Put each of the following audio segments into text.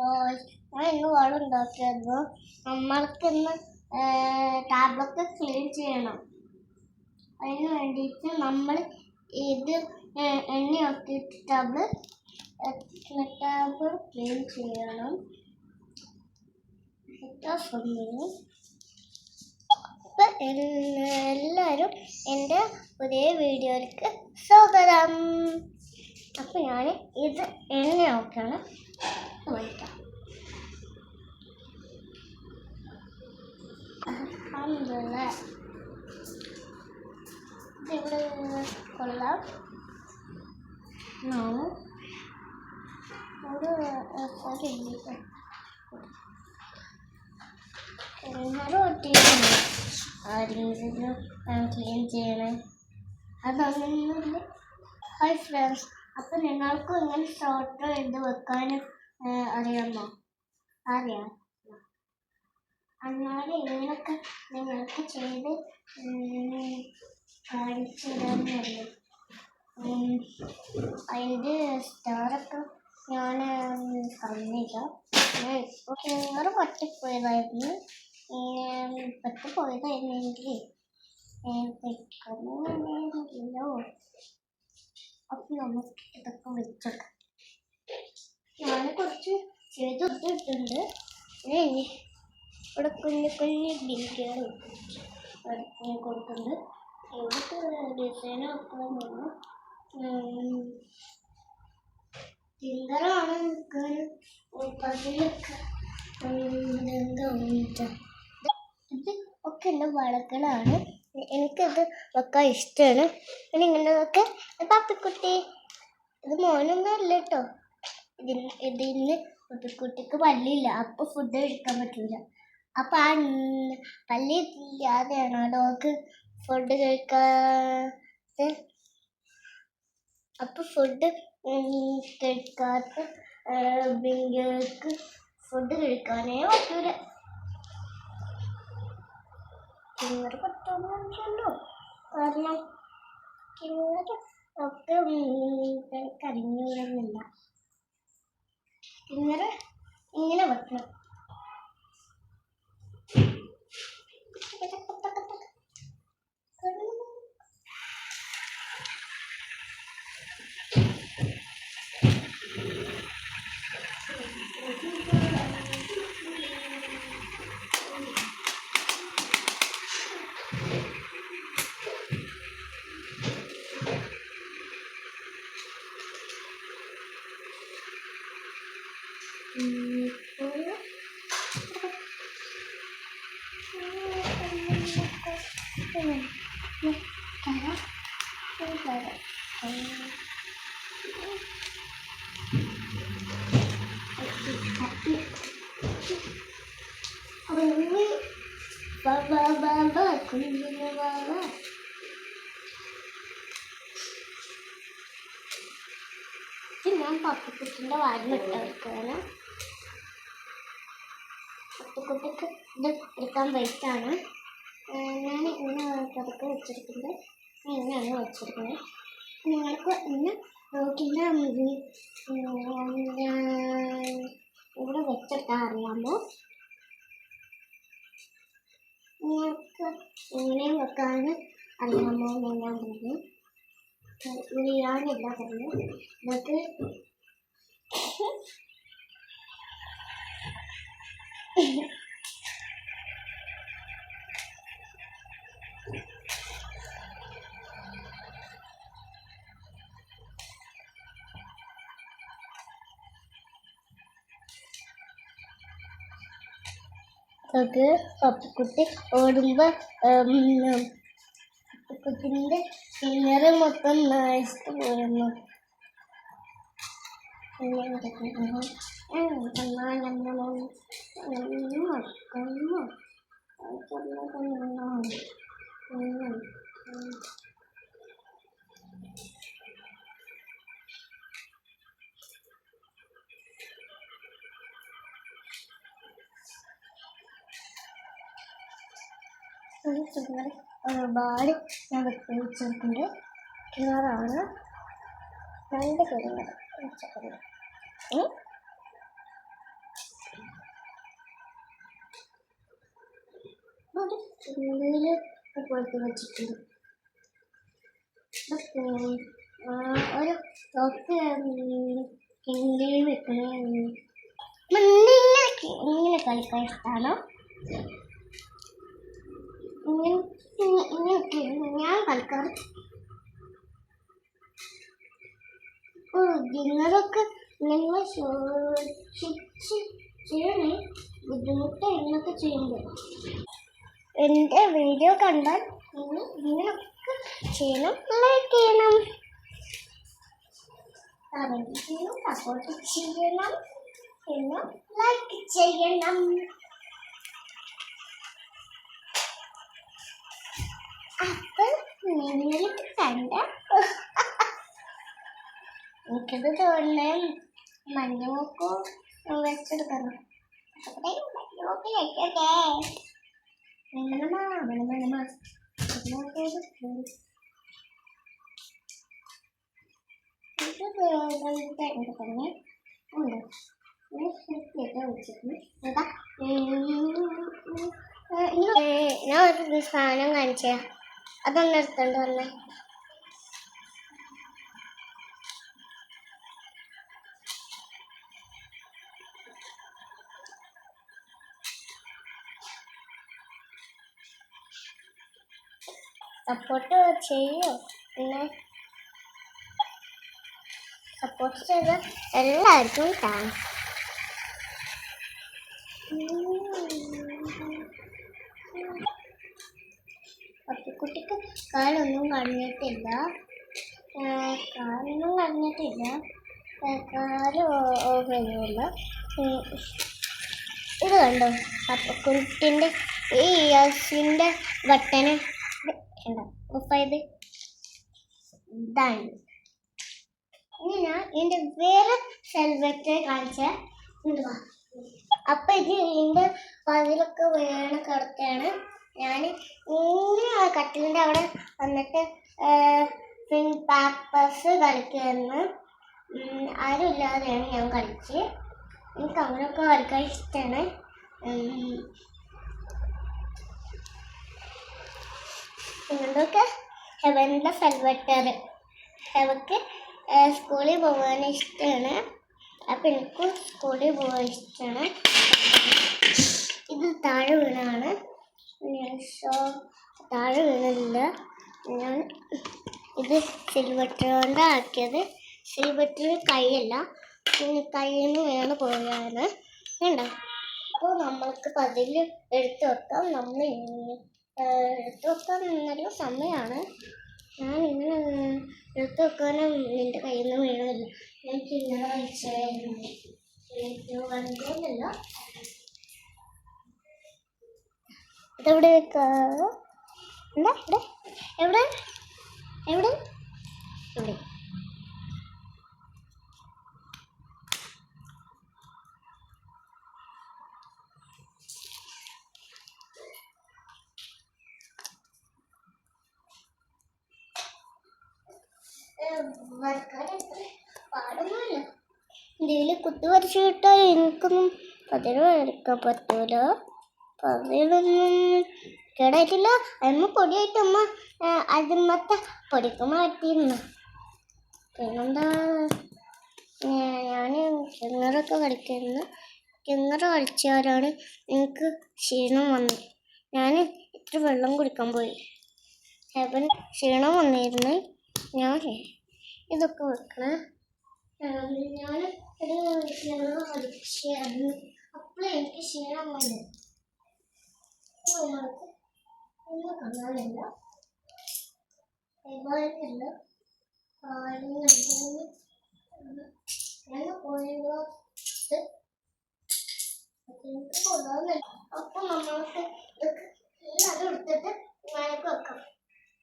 ഞാൻ ഇന്ന് വളം ഉണ്ടാക്കിയായിരുന്നു നമ്മൾക്ക് ഇന്ന് ടാബൊക്കെ ക്ലീൻ ചെയ്യണം. അതിന് വേണ്ടിയിട്ട് നമ്മൾ ഇത് എണ്ണയൊക്കെ ടബ് ടാബ് ക്ലീൻ ചെയ്യണം. അപ്പൊ എല്ലാവരും എന്റെ പുതിയ വീഡിയോയിലേക്ക് സ്വാഗതം. അപ്പൊ ഞാൻ ഇത് എണ്ണയൊക്കെയാണ് വയ്ക്കാം കൊള്ളാം. ഞാൻ ഒരു എല്ലാവരും ഒട്ടിയിരുന്നു ആരെങ്കിലും ക്ലീൻ ചെയ്യണേ. അതൊന്നുമില്ല ഹായ് ഫ്രണ്ട്സ് അപ്പം നിങ്ങൾക്കും ഇങ്ങനെ ഷോർട്ട് ഇത് വെക്കാൻ അറിയാമോ? അറിയാം. അന്നാട് ഇങ്ങനെയൊക്കെ നിങ്ങൾക്ക് ചെയ്ത് കാണിച്ചു തരാമെന്നറിയാം അതിന്റെ സ്റ്റാറൊക്കെ ഞാൻ ഞാൻ ഇപ്പോൾ പറ്റിപ്പോയതായിരുന്നെങ്കിൽ വെക്കണമല്ലോ അപ്പം നമുക്ക് ഇതൊക്കെ വെച്ചെടുക്കാം ഞാൻ കുറച്ച് ചെയ്ത് ഇട്ടിട്ടുണ്ട്. ഇനി ഇവിടെ കുഞ്ഞു കുഞ്ഞു ബിൽക്കുകൾ കൊടുത്തിട്ടുണ്ട് കൊടുക്കുന്നുണ്ട്. ഡിസൈൻ വെക്കണമെന്ന് ഫിംഗറാണ് നിൽക്കാൻ പതിലൊക്കെ ഇത് ഒക്കെ എന്റെ വളകളാണ്. എനിക്കത് വെക്കാൻ ഇഷ്ടമാണ്. പിന്നെ ഇങ്ങനെയൊക്കെ പാപ്പിക്കുട്ടി ഇത് മോനൊന്നും അല്ല കേട്ടോ. ഇതിന് കുട്ടിക്ക് പല്ലില്ല. അപ്പോൾ ഫുഡ് കഴിക്കാൻ പറ്റില്ല അപ്പം ആ പല്ലി ഇല്ലാതെയാണ് ഡോഗ് ഫുഡ് കഴിക്കാത്ത? അപ്പോൾ ഫുഡ് കഴിക്കാത്ത ബിങ്കൾക്ക് ഫുഡ് കഴിക്കാനേ പറ്റൂല. കിങ്ങർ പറ്റാമല്ലോ കാരണം കിങ്ങർ ഒക്കെ കരിഞ്ഞൂടുന്നില്ല കിങ്ങർ ഇങ്ങനെ ഇങ്ങനെ വെക്കണം. കുഞ്ഞിന് ബാബാ ഇത് ഞാൻ പപ്പക്കുട്ടിന്റെ വാരിൽ ഇട്ട് വെക്കുകയാണ് പപ്പക്കുട്ടിക്ക് ഇത് എടുക്കാൻ ഞാൻ ഇങ്ങനെ പതുക്കെ വെച്ചിരിക്കുന്നത്. ഞാൻ ഇങ്ങനെയാണ് വെച്ചിരിക്കുന്നത്. നിങ്ങൾക്ക് ഇന്ന് നോക്കിന്റെ ഇവിടെ വെച്ചെടുക്കാൻ അറിയാമോ? നിങ്ങൾക്ക് എങ്ങനെയും വെക്കാൻ അറിയാമോ എന്ന് ഞാൻ പറഞ്ഞു. ബിരിയാണില്ല പറഞ്ഞു. ഇതൊക്കെ ഇതൊക്കെ പപ്പക്കുട്ടി ഓടുമ്പോ പപ്പക്കുട്ടിന്റെ കിണറ് മൊത്തം നശിച്ചു പോയിരുന്നു ഒരുപാട് ഞാൻ വെച്ചിട്ടുണ്ട് കിണറാണ്. രണ്ട് കിണർ പോയിട്ട് വെച്ചിട്ടുണ്ട്. ഒരു ടോപ്പ് വെക്കണേ. ഇങ്ങനെ കളിക്കാൻ ഇഷ്ടമാണോ ഇങ്ങനെ ഇങ്ങനെ ഇങ്ങനെയൊക്കെയാണ് ഞാൻ കളിക്കാറ് നിങ്ങളൊക്കെ നിങ്ങൾ സൂക്ഷിച്ച് ചെയ്യണേ ബുദ്ധിമുട്ട് എന്നൊക്കെ ചെയ്യുമ്പോൾ. എന്റെ വീഡിയോ കണ്ടാൽ നിങ്ങൾ ഇങ്ങനെയൊക്കെ ചെയ്യണം. ലൈക്ക് ചെയ്യണം. കമന്റ് ചെയ്യണം. സപ്പോർട്ട് ചെയ്യണം. പിന്നെ ലൈക്ക് ചെയ്യണം. അപ്പോൾ നിങ്ങൾക്ക് കണ്ട എനിക്കത് തോന്നേ മഞ്ഞമൂക്കും വെച്ചെടുക്കണം മഞ്ഞമൊക്കെ അതിനൊക്കെ ഇത് വേണ്ടിട്ട് തന്നെ ഉണ്ട്. ഞാൻ ഒരു സാധനം കാണിച്ചേ അതൊന്ന് എടുത്തോണ്ട് വന്നേ. സപ്പോർട്ട് ചെയ്യോ. പിന്നെ സപ്പോർട്ട് ചെയ്ത എല്ലാവർക്കും താങ്ക്സ് കാലൊന്നും കളഞ്ഞിട്ടില്ല കാലൊന്നും കളഞ്ഞിട്ടില്ല കാൽ ഓടുന്നില്ല ഇത് കണ്ടോ? പട്ടിക്കുട്ടിന്റെ ഈ ഇയേഴ്സിന്റെ ബട്ടന് ഓഫായത് ഇതാണ്. ഇനി ഞാൻ ഇതിന്റെ വേറെ സെൽവെറ്റ് കാണിച്ച. അപ്പൊ ഇത് ഇതിന്റെ പതിലൊക്കെ വീണ് കിടക്കുകയാണ് ഞാൻ ഇങ്ങനെ ആ കട്ടിലിന്റെ അവിടെ വന്നിട്ട് പിൻ പാപ്പേഴ്സ് കളിക്കുമായിരുന്നു ആരും ആരുമില്ലാതെയാണ് ഞാൻ കളിച്ച്. എനിക്ക് അങ്ങനെയൊക്കെ കളിക്കാൻ ഇഷ്ടമാണ് ഇങ്ങനത്തെ ഹെവന്റെ സെൽവട്ടർ. ഹെവക്ക് സ്കൂളിൽ പോകാൻ ഇഷ്ടമാണ് അപ്പം എനിക്കും സ്കൂളിൽ പോകാൻ ഇഷ്ടമാണ് ഇത് താഴെ വീണാണ് സോ താഴെ വീണില്ല ഞാൻ ഇത് സിൽവറ്റർ കൊണ്ട് ആക്കിയത്. സിൽവറ്റർ കൈയല്ല. കയ്യിൽ നിന്ന് വീണ് പോയാണ് വേണ്ട അപ്പോൾ നമ്മൾക്ക് പതിൽ എടുത്തു വെക്കാം. നമ്മൾ ഇങ്ങനെ, എടുത്തു വെക്കാൻ നല്ല സമയമാണ് ഞാൻ ഇങ്ങനെ എടുത്തു വെക്കാനും നിന്റെ കയ്യിൽ നിന്ന് വീണില്ല എനിക്ക് ഇന്നലെ കഴിച്ചായിരുന്നു എനിക്ക് വന്നില്ല ഇതെവിടെ എന്താ ഇവിടെ? എവിടെ? എവിടെ? ഇവിടെ പാടൊന്നുമില്ല. എന്തെങ്കിലും കുത്തി വരച്ച് കിട്ടാൻ എനിക്കൊന്നും അതിന് വരയ്ക്കാൻ പറ്റൂല. പതിലൊന്നും കേടായിട്ടില്ല. അമ്മ പൊടിയായിട്ട് അമ്മ അതിമത്തെ പൊടിക്ക് മാറ്റിയിരുന്നു പിന്നെന്താ? ഞാൻ കിണറൊക്കെ കളിക്കായിരുന്നു കിണറ് കളിച്ചവരാണ് എനിക്ക് ക്ഷീണം വന്നത് ഞാൻ ഇത്ര വെള്ളം കുടിക്കാൻ പോയി. ഹെബൻ ക്ഷീണം വന്നിരുന്നു. ഞാൻ ഇതൊക്കെ വെക്കണേ. ഞാൻ ഒരു കളിച്ചായിരുന്നു അപ്പോൾ എനിക്ക് ക്ഷീണം വന്നു. നമ്മൾക്ക് കാണാനില്ല നമ്മൾക്ക് എല്ലാം എടുത്തിട്ട് ഞാനൊക്കെ വെക്കാം.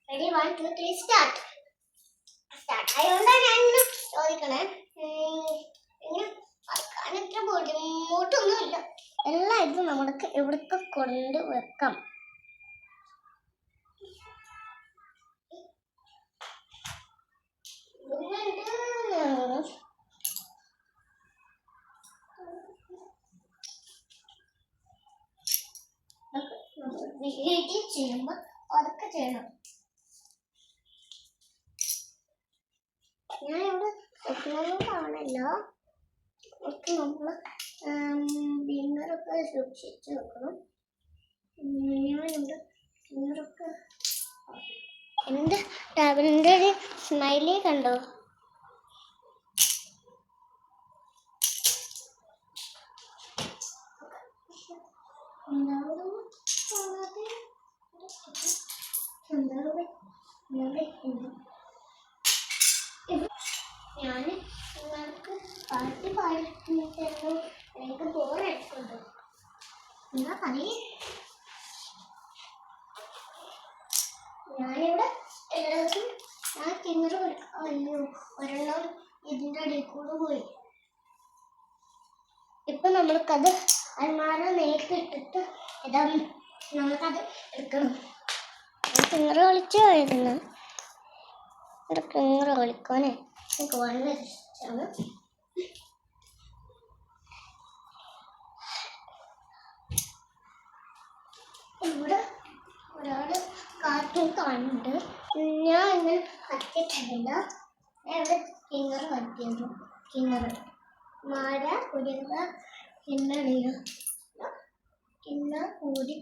Ready one two three start start ആയതുകൊണ്ടാണ് ഞാൻ ചോദിക്കണേ. ഇങ്ങനെ വറക്കാൻ ബുദ്ധിമുട്ടൊന്നുമില്ല. എല്ലാം ഇത് നമ്മൾക്ക് ഇവിടേക്ക് കൊണ്ട് വെക്കാം? ചെയ്യുമ്പോൾ അതൊക്കെ ചെയ്യണം ഞാൻ ഇവിടെ വെക്കണമെന്ന് കാണല്ലോ ഒക്കെ നമ്മൾ ഡിന്നറൊക്കെ സൂക്ഷിച്ച് ഡിന്നറൊക്കെ എന്റെ ടവലിന്റെ ഒരു സ്മൈലി കണ്ടോ? ഞാൻ നിങ്ങൾക്ക് പാട്ട് പാടിട്ടുണ്ടോ എനിക്ക് ബോറടിക്കുന്നുണ്ടോ എന്നാ പറയേ ഞാനിവിടെ എല്ലാവർക്കും ഞാൻ തിന്നറ് അയ്യോ ഒരെണ്ണം ഇതിന്റെ അടിയിൽ കൂടെ പോയി. ഇപ്പൊ നമ്മൾക്കത് അൽമാര നേരിട്ടിട്ട് ഇതാ നമുക്കത് എടുക്കണം. തിങ്ങറ് കളിച്ചു പോയിരുന്നു ഇവിടെ കിങ്ങറ് കളിക്കാനേ എനിക്ക് വളരെ ഇഷ്ടമാണ് ഇവിടെ ഒരാൾ കാർട്ടൂൺ കാണുന്നുണ്ട്. ഞാൻ ഇങ്ങനെ ഞാൻ ഇവിടെ കിണർ. കിങ്ങറ് മാര കുരുക കിണ്ണടിയ കിണ്ണ കൂടി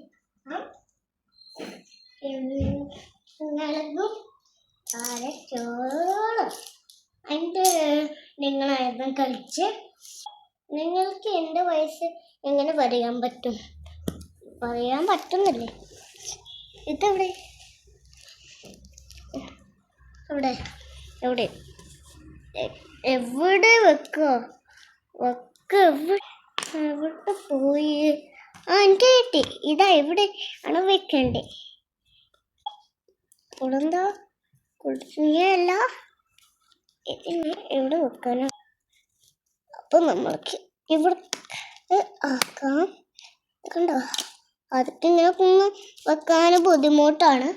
കിണകും കാരച്ചോളം അതിന്റെ നിങ്ങളായിരുന്നു കളിച്ച്. നിങ്ങൾക്ക് എന്റെ വയസ്സ്? എങ്ങനെ പറയാൻ പറ്റും? പറയാൻ പറ്റുന്നില്ലേ? ഇതെവിടെ? എവിടെ? എവിടെ? എവിടെ വെക്കോ? വെക്ക എവിടെ? പോയി? ആ എനിക്ക് കിട്ടി. ഇതാ എവിടെ ആണ് വെക്കണ്ടേ. കുളന്താ ഇതിന് എവിടെ വെക്കാനോ? അപ്പൊ നമ്മൾക്ക് ഇവിടെ ആക്കാം കണ്ടോ അതൊക്കെ ഇങ്ങനെ കുന്ന് വെക്കാൻ ബുദ്ധിമുട്ടാണ്.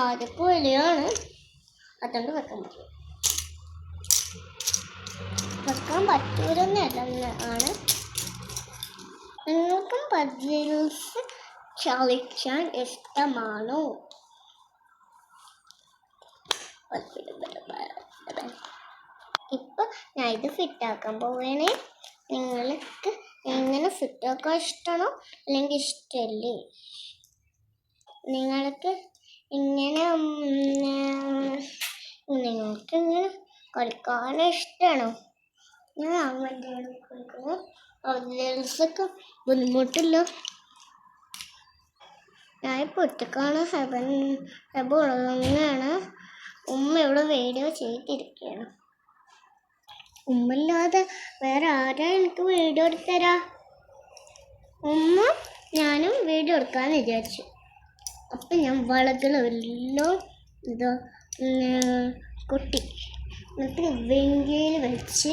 അതൊക്കെ വലിയാണ് അതുകൊണ്ട് വെക്കാൻ പറ്റും വെക്കാൻ പറ്റൂലെന്നല്ല ആണ് നിങ്ങൾക്കും പസിൽസ് കളിക്കാൻ ഇഷ്ടമാണോ? ഇപ്പൊ ഞാൻ ഇത് ഫിറ്റാക്കാൻ പോവേണേ. നിങ്ങൾക്ക് എങ്ങനെ ഫിറ്റാക്കാൻ ഇഷ്ടമാണോ അല്ലെങ്കിൽ ഇഷ്ടമല്ലേ നിങ്ങൾക്ക് ഇങ്ങനെ നിങ്ങൾക്ക് ഇങ്ങനെ കളിക്കാൻ ഇഷ്ടമാണോ ഞാൻ അങ്ങനെയാണ് കളിക്കുന്നത്. അതിലൊക്കെ ബുദ്ധിമുട്ടില്ല. ഞാൻ ഒറ്റക്കാണ്. ഹെബൻ ഹെബ ഉള്ളതാണ് ഉമ്മ ഇവിടെ വീഡിയോ ചെയ്തിരിക്കുകയാണ് ഉമ്മല്ലാതെ വേറെ ആരാ എനിക്ക് വീഡിയോ എടുത്തരാ ഉമ്മ ഞാനും വീഡിയോ എടുക്കാമെന്ന് വിചാരിച്ചു. അപ്പം ഞാൻ വളകളെല്ലാം ഇത് കൊട്ടി. എന്നിട്ട് വെങ്കയിൽ വെച്ച്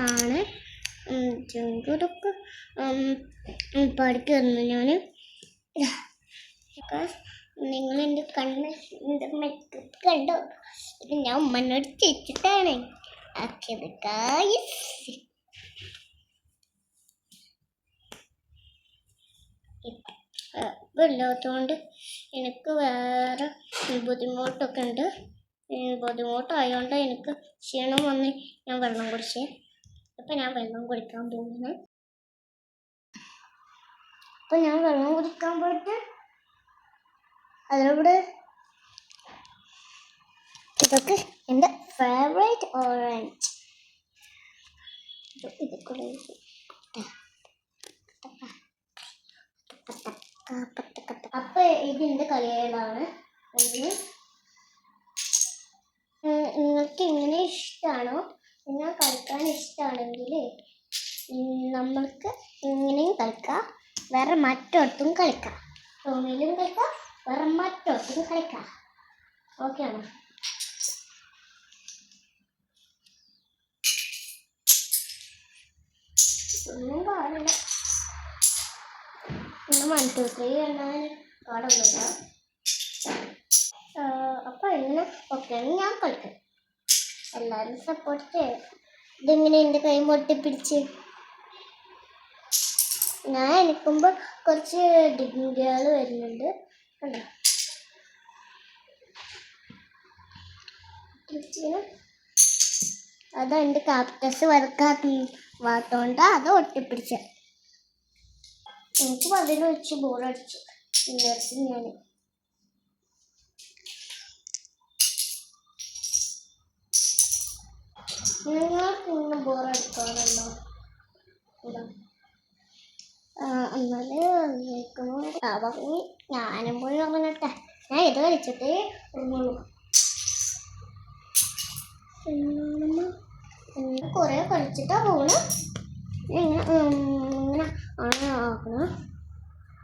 ആണ് ചെങ്കൂടൊക്കെ പഠിക്കുന്നു ഞാൻ നിങ്ങൾ എന്റെ കണ്ണ് എന്റെ മേക്കപ്പ് കണ്ടോ? ഇത് ഞാൻ ഉമ്മനോട് ചേച്ചിട്ടാണ് ആക്കിയത് ഗായ്സ് ഇല്ലാത്തതുകൊണ്ട് എനിക്ക് വേറെ ബുദ്ധിമുട്ടൊക്കെ ഉണ്ട്. ബുദ്ധിമുട്ടായതുകൊണ്ട് എനിക്ക് ക്ഷീണം വന്ന് ഞാൻ വെള്ളം കുടിച്ചേ അപ്പം ഞാൻ വെള്ളം കുടിക്കാൻ പോകുന്നു അപ്പം ഞാൻ വെള്ളം കുടിക്കാൻ പോയിട്ട് അതിലൂടെ ഇതൊക്കെ എന്റെ ഫേവറേറ്റ് ഓറഞ്ച് ഇത് കൂടെ അപ്പൊ ഇതിന്റെ കളികളാണ്. ഇത് നിങ്ങൾക്ക് ഇങ്ങനെ ഇഷ്ടമാണോ നിങ്ങൾ കളിക്കാൻ ഇഷ്ടമാണെങ്കിൽ നമ്മൾക്ക് ഇങ്ങനെയും കളിക്കാം. വേറെ മറ്റൊടത്തും കളിക്കാം. റൂമിലും കളിക്കാം വേറെ മറ്റൊടത്തും കളിക്കാം. ഓക്കെ ആണോ ഒന്നും പാടില്ല. പിന്നെ വൺ ടു അപ്പോൾ ഞാൻ കളിക്കും. എല്ലാവരും സപ്പോർട്ട് ചെയ്യും. ഇതെങ്ങനെ എന്റെ കൈ പൊട്ടിപ്പിടിച്ച്. ഞാൻ എനിക്കുമ്പോ കുറച്ച് ഡിഗ്രികൾ വരുന്നുണ്ട്. കണ്ടോ? ഇങ്ങനെ. കാപ്റ്റസ് വർക്കാത്ത വറുക്കാത്തോണ്ട് അത് ഒട്ടിപ്പിടിച്ച. എനിക്ക് പതിന് വെച്ച് ബോറടിച്ചു വിചാരിച്ചു ഞാൻ നിങ്ങൾക്ക് ഇന്ന് ബോറടിക്കാറുണ്ടോ എന്നാൽ ഞാനും പോയി ഉറങ്ങട്ടെ. ഞാൻ ഇത് കഴിച്ചിട്ടേ ഉറങ്ങുള്ളൂ. കുറെ കളിച്ചിട്ടാ പോണ്. ഇങ്ങനെ അങ്ങനെ ആക്കണം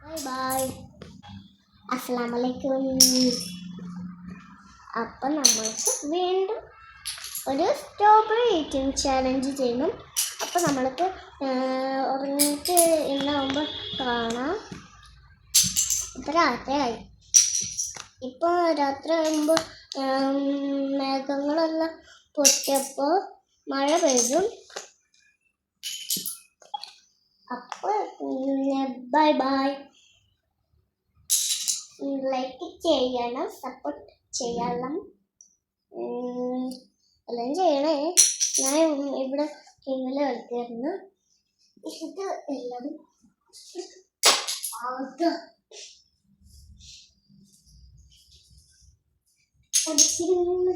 ബൈ ബൈ അസ്സാമലൈക്കും അപ്പം നമ്മൾക്ക് വീണ്ടും ഒരു സ്ട്രോബെറി ഈറ്റിംഗ് ചാലഞ്ച് ചെയ്യണം അപ്പം നമ്മൾക്ക് ഉറങ്ങിയിട്ട് ഇന്നാവുമ്പോൾ കാണാം. ഇപ്പം രാത്രിയായി. ഇപ്പോൾ രാത്രി ആകുമ്പോൾ മേഘങ്ങളെല്ലാം പൊട്ടിയപ്പോൾ മഴ പെയ്തു. അപ്പോൾ ബൈ ബൈ ലൈക്ക് ചെയ്യണം സപ്പോർട്ട് ചെയ്യണം എല്ലാം ചെയ്യണേ. ഞാൻ ഇവിടെ ഇന്നലെ കളിക്കായിരുന്നു ഇത് എല്ലാവരും ആകെ അടിച്ചിരുന്നു